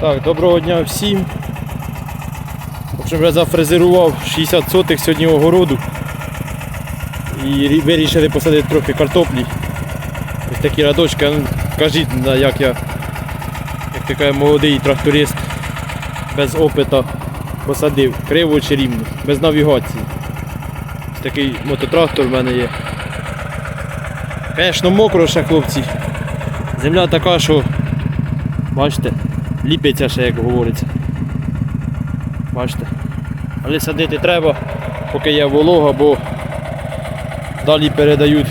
Так, доброго дня всім. В общем, вже зафрезерував 60 сотих сьогодні огороду. І вирішили посадити трохи картоплі. Ось такі радочки. Ну, кажіть, як я, як такий молодий тракторист без опита посадив, криво чи рівно, без навігації. Ось такий мототрактор в мене є. Звісно, мокро ще хлопці. Земля така, що Бачите, ліпиться ще, як говориться. Бачите. Але садити треба, поки є волога, бо далі передають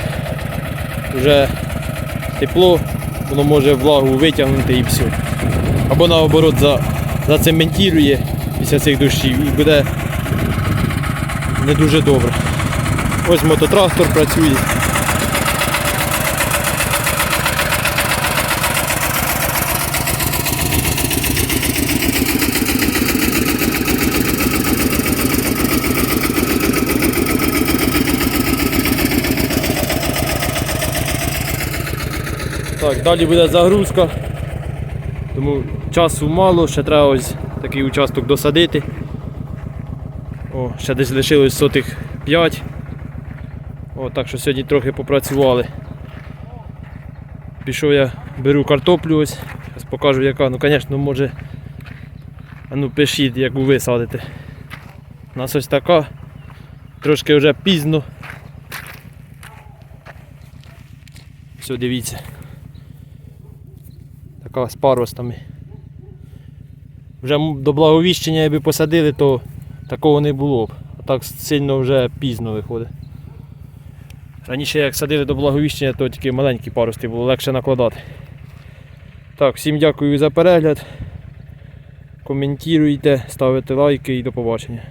вже тепло, воно може влагу витягнути і все. Або наоборот за, зацементує після цих дощів і буде не дуже добре. Ось мототрактор працює. Так, далі буде загрузка. Тому часу мало, ще треба ось такий участок досадити. О, ще десь лишилось сотих 5. О, так що сьогодні трохи попрацювали. Пішов я, беру картоплю ось, зараз покажу яка. Ну звісно, може. А ну пишіть, яку ви садите. У нас ось така. Трошки вже пізно. Все, дивіться. Така з паростами. Вже до благовіщення, якби посадили, то такого не було б. А так сильно вже пізно виходить. Раніше як садили до благовіщення, то тільки маленькі парости було легше накладати. Так, всім дякую за перегляд. Коментуйте, ставите лайки і до побачення.